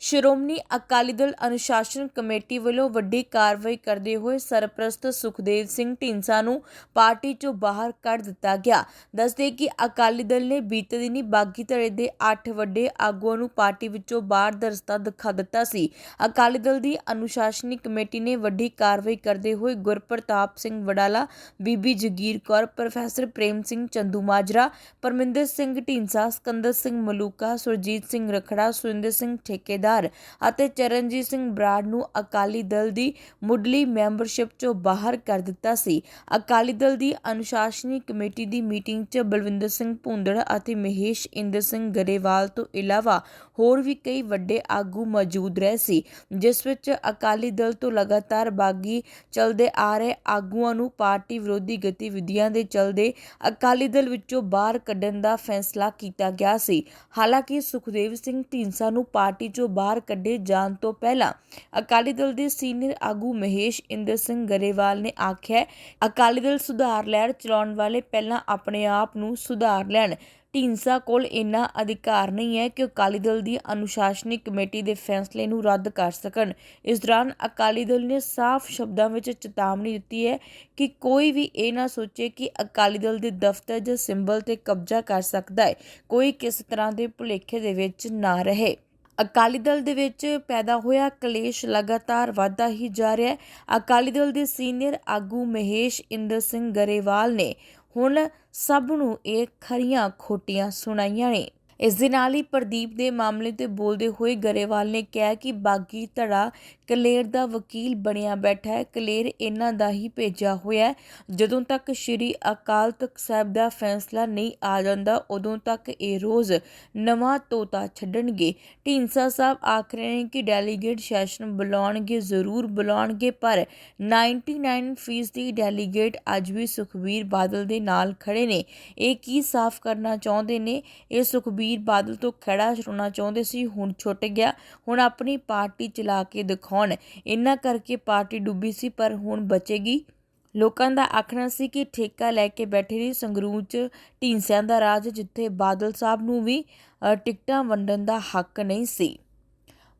ਸ਼੍ਰੋਮਣੀ ਅਕਾਲੀ ਦਲ ਅਨੁਸ਼ਾਸਨ ਕਮੇਟੀ ਵੱਲੋਂ ਵੱਡੀ ਕਾਰਵਾਈ ਕਰਦੇ ਹੋਏ ਸਰਪ੍ਰਸਤ ਸੁਖਦੇਵ ਸਿੰਘ ਢੀਂਡਸਾ ਨੂੰ ਪਾਰਟੀ ਚੋਂ ਬਾਹਰ ਕੱਢ ਦਿੱਤਾ ਗਿਆ। ਦੱਸਦੇ ਕਿ ਅਕਾਲੀ ਦਲ ਨੇ ਬੀਤੇ ਦਿਨੀ ਬਾਗੀ ਧੜੇ ਦੇ 8 ਵੱਡੇ ਆਗੂਆਂ ਨੂੰ ਪਾਰਟੀ ਵਿੱਚੋਂ ਬਾਹਰ ਦਾ ਰਸਤਾ ਦਿਖਾ ਦਿੱਤਾ ਸੀ। ਅਕਾਲੀ ਦਲ ਦੀ ਅਨੁਸ਼ਾਸਨੀ ਕਮੇਟੀ ਨੇ ਵੱਡੀ ਕਾਰਵਾਈ ਕਰਦੇ ਹੋਏ ਗੁਰਪ੍ਰਤਾਪ ਸਿੰਘ ਵਡਾਲਾ, ਬੀਬੀ ਜਗੀਰ ਕੌਰ, ਪ੍ਰੋਫੈਸਰ ਪ੍ਰੇਮ ਸਿੰਘ ਚੰਦੂ ਮਾਜਰਾ, ਪਰਮਿੰਦਰ ਸਿੰਘ ਢੀਂਡਸਾ, ਸਕੰਦਰ ਸਿੰਘ ਮਲੂਕਾ, ਸੁਰਜੀਤ ਸਿੰਘ ਰਖੜਾ, ਸੁਰਿੰਦਰ ਸਿੰਘ ਠੇਕੇਦਾਰ ਅਤੇ ਚਰਨਜੀਤ ਸਿੰਘ ਬਰਾੜ ਨੂੰ ਅਕਾਲੀ ਦਲ ਦੀ ਮੁੱਢਲੀ ਮੈਂਬਰਸ਼ਿਪ ਚੋਂ ਬਾਹਰ ਕਰ ਦਿੱਤਾ ਸੀ। ਅਕਾਲੀ ਦਲ ਦੀ ਅਨੁਸ਼ਾਸਨੀ ਕਮੇਟੀ ਦੀ ਮੀਟਿੰਗ 'ਚ ਬਲਵਿੰਦਰ ਸਿੰਘ ਭੁੰਦੜ ਅਤੇ ਮਹੇਸ਼ ਇੰਦਰ ਸਿੰਘ ਗਰੇਵਾਲ ਤੋਂ ਇਲਾਵਾ ਹੋਰ ਵੀ ਕਈ ਵੱਡੇ ਆਗੂ ਮੌਜੂਦ ਰਹੇ ਸੀ, ਜਿਸ ਵਿੱਚ ਅਕਾਲੀ ਦਲ ਤੋਂ ਲਗਾਤਾਰ ਬਾਗੀ ਚਲਦੇ ਆ ਰਹੇ ਆਗੂਆਂ ਨੂੰ ਪਾਰਟੀ ਵਿਰੋਧੀ ਗਤੀਵਿਧੀਆਂ ਦੇ ਚਲਦੇ ਅਕਾਲੀ ਦਲ ਵਿੱਚੋਂ ਬਾਹਰ ਕੱਢਣ ਦਾ ਫੈਸਲਾ ਕੀਤਾ ਗਿਆ ਸੀ। ਹਾਲਾਂਕਿ ਸੁਖਦੇਵ ਸਿੰਘ ਢੀਂਡਸਾ ਨੂੰ ਪਾਰਟੀ ਚੋਂ ਬਾਹਰ ਕੱਢੇ ਜਾਣ ਤੋਂ ਪਹਿਲਾਂ ਅਕਾਲੀ ਦਲ ਦੇ ਸੀਨੀਅਰ ਆਗੂ ਮਹੇਸ਼ ਇੰਦਰ ਸਿੰਘ ਗਰੇਵਾਲ ਨੇ ਆਖਿਆ, ਅਕਾਲੀ ਦਲ ਸੁਧਾਰ ਲਹਿਰ ਚਲਾਉਣ ਵਾਲੇ ਪਹਿਲਾਂ ਆਪਣੇ ਆਪ ਨੂੰ ਸੁਧਾਰ ਲੈਣ। ਢੀਂਡਸਾ ਕੋਲ ਇੰਨਾ ਅਧਿਕਾਰ ਨਹੀਂ ਹੈ ਕਿ ਅਕਾਲੀ ਦਲ ਦੀ ਅਨੁਸ਼ਾਸਨੀ ਕਮੇਟੀ ਦੇ ਫੈਸਲੇ ਨੂੰ ਰੱਦ ਕਰ ਸਕਣ। ਇਸ ਦੌਰਾਨ ਅਕਾਲੀ ਦਲ ਨੇ ਸਾਫ਼ ਸ਼ਬਦਾਂ ਵਿੱਚ ਚੇਤਾਵਨੀ ਦਿੱਤੀ ਹੈ ਕਿ ਕੋਈ ਵੀ ਇਹ ਨਾ ਸੋਚੇ ਕਿ ਅਕਾਲੀ ਦਲ ਦੇ ਦਫ਼ਤਰ ਜਾਂ ਸਿੰਬਲ ਤੇ ਕਬਜ਼ਾ ਕਰ ਸਕਦਾ ਹੈ। ਕੋਈ ਕਿਸ ਤਰ੍ਹਾਂ ਦੇ ਭੁਲੇਖੇ ਦੇ ਵਿੱਚ ਨਾ ਰਹੇ। ਅਕਾਲੀ ਦਲ ਦੇ ਵਿੱਚ ਪੈਦਾ ਹੋਇਆ ਕਲੇਸ਼ ਲਗਾਤਾਰ ਵਧਦਾ ਹੀ ਜਾ ਰਿਹਾ ਹੈ। ਅਕਾਲੀ ਦਲ ਦੇ ਸੀਨੀਅਰ ਆਗੂ ਮਹੇਸ਼ ਇੰਦਰ ਸਿੰਘ ਗਰੇਵਾਲ ਨੇ ਹੁਣ ਸਭ ਨੂੰ ਇਹ ਖਰੀਆਂ ਖੋਟੀਆਂ ਸੁਣਾਈਆਂ ਨੇ। ਇਸ ਦੇ ਨਾਲ ਹੀ ਪ੍ਰਦੀਪ ਦੇ ਮਾਮਲੇ ਤੇ ਬੋਲਦੇ ਹੋਏ ਗਰੇਵਾਲ ਨੇ ਕਿਹਾ ਕਿ ਬਾਗੀ ਧੜਾ ਕਲੇਰ ਦਾ ਵਕੀਲ ਬਣਿਆ ਬੈਠਾ ਹੈ। ਕਲੇਰ ਇਹਨਾਂ ਦਾ ਹੀ ਭੇਜਿਆ ਹੋਇਆ ਜਦੋਂ ਤੱਕ ਸ਼੍ਰੀ ਅਕਾਲ ਤਖਤ ਸਾਹਿਬ ਦਾ ਫੈਸਲਾ ਨਹੀਂ ਆ ਜਾਂਦਾ, ਉਦੋਂ ਤੱਕ ਇਹ ਰੋਜ਼ ਨਵਾਂ ਤੋਤਾ ਛੱਡਣਗੇ। ਢੀਂਡਸਾ ਸਾਹਿਬ ਆਖ ਰਹੇ ਨੇ ਕਿ ਡੈਲੀਗੇਟ ਸੈਸ਼ਨ ਬੁਲਾਉਣਗੇ, ਜ਼ਰੂਰ ਬੁਲਾਉਣਗੇ, ਪਰ 99% ਫੀਸਦੀ ਡੈਲੀਗੇਟ ਅੱਜ ਵੀ ਸੁਖਬੀਰ ਬਾਦਲ ਦੇ ਨਾਲ ਖੜੇ ਨੇ। ਇਹ ਕੀ ਸਾਫ਼ ਕਰਨਾ ਚਾਹੁੰਦੇ ਨੇ? ਇਹ ਸੁਖਬੀਰ ਬਾਦਲ ਤੋਂ ਖੜਾ ਛੁਡਾਉਣਾ ਚਾਹੁੰਦੇ ਸੀ, ਹੁਣ ਛੁੱਟ ਗਿਆ। ਹੁਣ ਆਪਣੀ ਪਾਰਟੀ ਚਲਾ ਕੇ ਦਿਖਾਉਣ ਇੰਨਾ ਕਰਕੇ ਪਾਰਟੀ ਡੁੱਬੀ ਸੀ, ਪਰ ਹੁਣ ਬਚੇਗੀ। ਲੋਕਾਂ ਦਾ ਆਖਣਾ ਸੀ ਕਿ ਠੇਕਾ ਲੈ ਕੇ ਬੈਠੇ ਨੇ ਸੰਗਰੂਰ 'ਚ ਢੀਂਸਿਆਂ ਦਾ ਰਾਜ, ਜਿੱਥੇ ਬਾਦਲ ਸਾਹਿਬ ਨੂੰ ਵੀ ਟਿਕਟਾਂ ਵੰਡਣ ਦਾ ਹੱਕ ਨਹੀਂ ਸੀ।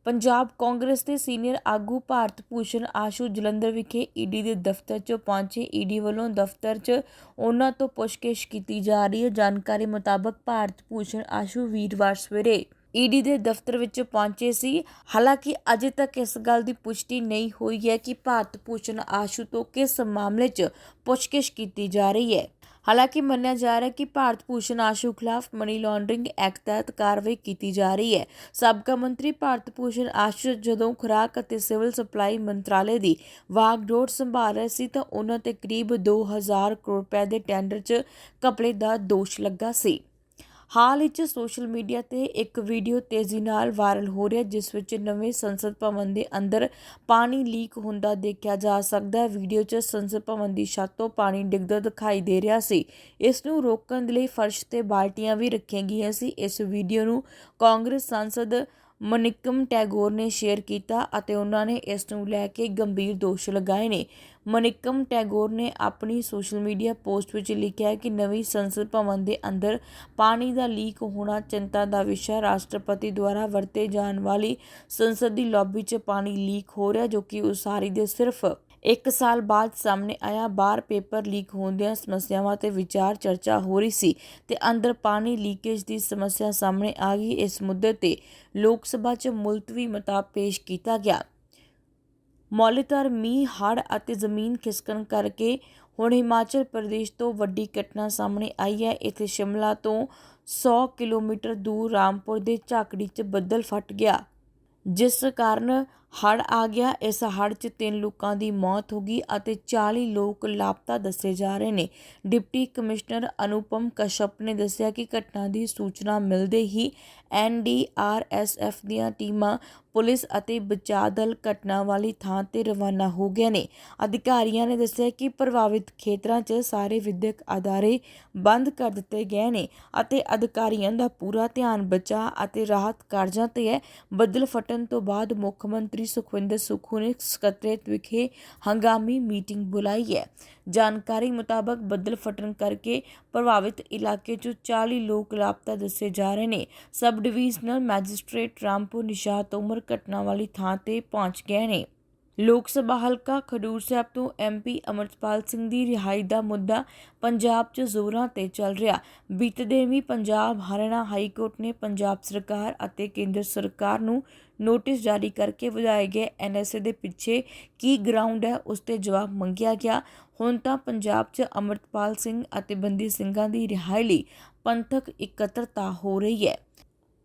ਪੰਜਾਬ ਕਾਂਗਰਸ ਦੇ ਸੀਨੀਅਰ ਆਗੂ ਭਾਰਤ ਭੂਸ਼ਣ ਆਸ਼ੂ ਜਲੰਧਰ ਵਿਖੇ ਈਡੀ ਦੇ ਦਫ਼ਤਰ 'ਚ ਪਹੁੰਚੇ। ਈਡੀ ਵੱਲੋਂ ਦਫ਼ਤਰ 'ਚ ਉਹਨਾਂ ਤੋਂ ਪੁੱਛਗਿੱਛ ਕੀਤੀ ਜਾ ਰਹੀ ਹੈ। ਜਾਣਕਾਰੀ ਮੁਤਾਬਕ ਭਾਰਤ ਭੂਸ਼ਣ ਆਸ਼ੂ ਵੀਰਵਾਰ ਸਵੇਰੇ ਈਡੀ ਦੇ ਦਫ਼ਤਰ ਵਿੱਚ ਪਹੁੰਚੇ ਸੀ। ਹਾਲਾਂਕਿ ਅਜੇ ਤੱਕ ਇਸ ਗੱਲ ਦੀ ਪੁਸ਼ਟੀ ਨਹੀਂ ਹੋਈ ਹੈ ਕਿ ਭਾਰਤ ਭੂਸ਼ਣ ਆਸ਼ੂ ਤੋਂ ਕਿਸ ਮਾਮਲੇ 'ਚ ਪੁੱਛਗਿੱਛ ਕੀਤੀ ਜਾ ਰਹੀ ਹੈ। ਹਾਲਾਂਕਿ ਮੰਨਿਆ ਜਾ ਰਿਹਾ ਕਿ ਭਾਰਤ ਭੂਸ਼ਣ ਆਸ਼ੂ ਖਿਲਾਫ ਮਨੀ ਲਾਂਡਰਿੰਗ ਐਕਟ ਤਹਿਤ ਕਾਰਵਾਈ ਕੀਤੀ ਜਾ ਰਹੀ ਹੈ। ਸਾਬਕਾ ਮੰਤਰੀ ਭਾਰਤ ਭੂਸ਼ਣ ਆਸ਼ੂ ਜਦੋਂ ਖੁਰਾਕ ਅਤੇ ਸਿਵਲ ਸਪਲਾਈ ਮੰਤਰਾਲੇ ਦੀ ਵਾਗਡੋਰ ਸੰਭਾਲ ਰਹੇ ਸੀ ਤਾਂ ਉਹਨਾਂ ਤੇ ਕਰੀਬ 2000 ਕਰੋੜ ਰੁਪਏ ਦੇ ਟੈਂਡਰ 'ਚ ਘਪਲੇ ਦਾ ਦੋਸ਼ ਲੱਗਾ ਸੀ। ਹਾਲ ਵਿੱਚ ਸੋਸ਼ਲ ਮੀਡੀਆ ਤੇ ਇੱਕ ਵੀਡੀਓ ਤੇਜ਼ੀ ਨਾਲ ਵਾਇਰਲ ਹੋ ਰਿਹਾ ਜਿਸ ਵਿੱਚ ਨਵੇਂ ਸੰਸਦ ਭਵਨ ਦੇ ਅੰਦਰ ਪਾਣੀ ਲੀਕ ਹੁੰਦਾ ਦੇਖਿਆ ਜਾ ਸਕਦਾ ਹੈ। ਵੀਡੀਓ 'ਚ ਸੰਸਦ ਭਵਨ ਦੀ ਛੱਤ ਤੋਂ ਪਾਣੀ ਡਿੱਗਦਾ ਦਿਖਾਈ ਦੇ ਰਿਹਾ ਸੀ। ਇਸ ਨੂੰ ਰੋਕਣ ਦੇ ਲਈ ਫਰਸ਼ ਤੇ ਬਾਲਟੀਆਂ ਵੀ ਰੱਖੀਆਂ ਗਈਆਂ ਸੀ। ਇਸ ਵੀਡੀਓ ਨੂੰ ਕਾਂਗਰਸ ਸੰਸਦ ਮਨਿਕਮ ਟੈਗੋਰ ਨੇ ਸ਼ੇਅਰ ਕੀਤਾ ਅਤੇ ਉਹਨਾਂ ਨੇ ਇਸ ਨੂੰ ਲੈ ਕੇ ਗੰਭੀਰ ਦੋਸ਼ ਲਗਾਏ ਨੇ। ਮਨਿਕਮ ਟੈਗੋਰ ਨੇ ਆਪਣੀ ਸੋਸ਼ਲ ਮੀਡੀਆ ਪੋਸਟ ਵਿੱਚ ਲਿਖਿਆ ਕਿ ਨਵੀਂ ਸੰਸਦ ਭਵਨ ਦੇ ਅੰਦਰ ਪਾਣੀ ਦਾ ਲੀਕ ਹੋਣਾ ਚਿੰਤਾ ਦਾ ਵਿਸ਼ਾ ਰਾਸ਼ਟਰਪਤੀ ਦੁਆਰਾ ਵਰਤੇ ਜਾਣ ਵਾਲੀ ਸੰਸਦ ਦੀ ਲੌਬੀ 'ਚ ਪਾਣੀ ਲੀਕ ਹੋ ਰਿਹਾ ਜੋ ਕਿ ਉਸਾਰੀ ਦੇ ਸਿਰਫ ਇੱਕ ਸਾਲ ਬਾਅਦ ਸਾਹਮਣੇ ਆਇਆ। ਬਾਹਰ ਪੇਪਰ ਲੀਕ ਹੋਣ ਦੀਆਂ ਸਮੱਸਿਆਵਾਂ ਤੇ ਵਿਚਾਰ ਚਰਚਾ ਹੋ ਰਹੀ ਸੀ ਤੇ ਅੰਦਰ ਪਾਣੀ ਲੀਕੇਜ ਦੀ ਸਮੱਸਿਆ ਸਾਹਮਣੇ ਆ ਗਈ। ਇਸ ਮੁੱਦੇ ਤੇ ਲੋਕ ਸਭਾ 'ਚ ਮੁਲਤਵੀ ਮਤਾ ਪੇਸ਼ ਕੀਤਾ ਗਿਆ। ਮੌਲੇਦਾਰ ਮੀਂਹ, ਹੜ੍ਹ ਅਤੇ ਜ਼ਮੀਨ ਖਿਸਕਣ ਕਰਕੇ ਹੁਣ ਹਿਮਾਚਲ ਪ੍ਰਦੇਸ਼ ਤੋਂ ਵੱਡੀ ਘਟਨਾ ਸਾਹਮਣੇ ਆਈ ਹੈ। ਇੱਥੇ ਸ਼ਿਮਲਾ ਤੋਂ 100 ਕਿਲੋਮੀਟਰ ਦੂਰ ਰਾਮਪੁਰ ਦੇ ਝਾਕੜੀ 'ਚ ਬੱਦਲ ਫਟ ਗਿਆ, ਜਿਸ ਕਾਰਨ ਹੜ੍ਹ ਆ ਗਿਆ। ਇਸ ਹੜ੍ਹ 'ਚ ਤਿੰਨ ਲੋਕਾਂ ਦੀ ਮੌਤ ਹੋ ਗਈ ਅਤੇ 40 ਲੋਕ ਲਾਪਤਾ ਦੱਸੇ ਜਾ ਰਹੇ ਨੇ। ਡਿਪਟੀ ਕਮਿਸ਼ਨਰ ਅਨੁਪਮ ਕਸ਼ਪ ਨੇ ਦੱਸਿਆ ਕਿ ਘਟਨਾ ਦੀ ਸੂਚਨਾ ਮਿਲਦੇ ਹੀ ਐਨਡੀਆਰਐਸਐਫ ਦੀਆਂ ਟੀਮਾਂ, ਪੁਲਿਸ ਅਤੇ ਬਚਾਅ ਦਲ ਘਟਨਾ ਵਾਲੀ ਥਾਂ ਤੇ ਰਵਾਨਾ ਹੋ ਗਏ ਨੇ। ਅਧਿਕਾਰੀਆਂ ਨੇ ਦੱਸਿਆ ਕਿ ਪ੍ਰਭਾਵਿਤ ਖੇਤਰਾਂ 'ਚ ਸਾਰੇ ਵਿਦਿਅਕ ਅਦਾਰੇ ਬੰਦ ਕਰ ਦਿੱਤੇ ਗਏ ਨੇ ਅਤੇ ਅਧਿਕਾਰੀਆਂ ਦਾ ਪੂਰਾ ਧਿਆਨ ਬਚਾਅ ਅਤੇ ਰਾਹਤ ਕਾਰਜਾਂ ਤੇ ਹੈ। ਬੱਦਲ ਫਟਣ ਤੋਂ ਬਾਅਦ ਮੁੱਖ ਮੰਤਰੀ ਮੰਤਰੀ ਸੁਖਵਿੰਦਰ ਸੁੱਖੂ ਨੇ ਸਕੱਤਰੇਤ ਵਿਖੇ ਹੰਗਾਮੀ ਮੀਟਿੰਗ ਬੁਲਾਈ ਹੈ ਜਾਣਕਾਰੀ ਮੁਤਾਬਕ ਬੱਦਲ ਫਟਣ ਕਰਕੇ ਪ੍ਰਭਾਵਿਤ ਇਲਾਕੇ 'ਚੋਂ 40 ਲੋਕ ਲਾਪਤਾ ਦੱਸੇ ਜਾ ਰਹੇ ਨੇ sub divisional magistrate Rampur Nishat Umar ਘਟਨਾ ਵਾਲੀ ਥਾਂ ਤੇ ਪਹੁੰਚ ਗਏ ਨੇ ਲੋਕ ਸਭਾ ਹਲਕਾ ਖਡੂਰ ਸਾਹਿਬ ਤੋਂ ਐਮਪੀ ਅਮਰਪਾਲ ਸਿੰਘ ਦੀ ਰਿਹਾਈ ਦਾ ਮੁੱਦਾ ਪੰਜਾਬ 'ਚ ਜ਼ੋਰਾਂ ਤੇ ਚੱਲ ਰਿਹਾ। ਬੀਤੇ ਦਿਨ ਵੀ ਪੰਜਾਬ, ਹਰਿਆਣਾ ਹਾਈ ਕੋਰਟ ਨੇ ਪੰਜਾਬ ਸਰਕਾਰ ਅਤੇ ਕੇਂਦਰ ਸਰਕਾਰ ਨੂੰ ਨੋਟਿਸ ਜਾਰੀ ਕਰਕੇ ਵਧਾਏ ਗਏ ਐਨਐਸਏ ਦੇ ਪਿੱਛੇ ਕੀ ਗਰਾਊਂਡ ਹੈ ਉਸ ਤੇ ਜਵਾਬ ਮੰਗਿਆ ਗਿਆ। ਹੁਣ ਤਾਂ ਪੰਜਾਬ 'ਚ ਅਮਰਪਾਲ ਸਿੰਘ ਅਤੇ ਬੰਦੀ ਸਿੰਘਾਂ ਦੀ ਰਿਹਾਈ ਲਈ ਪੰਥਕ ਇਕੱਤਰਤਾ ਹੋ ਰਹੀ ਹੈ।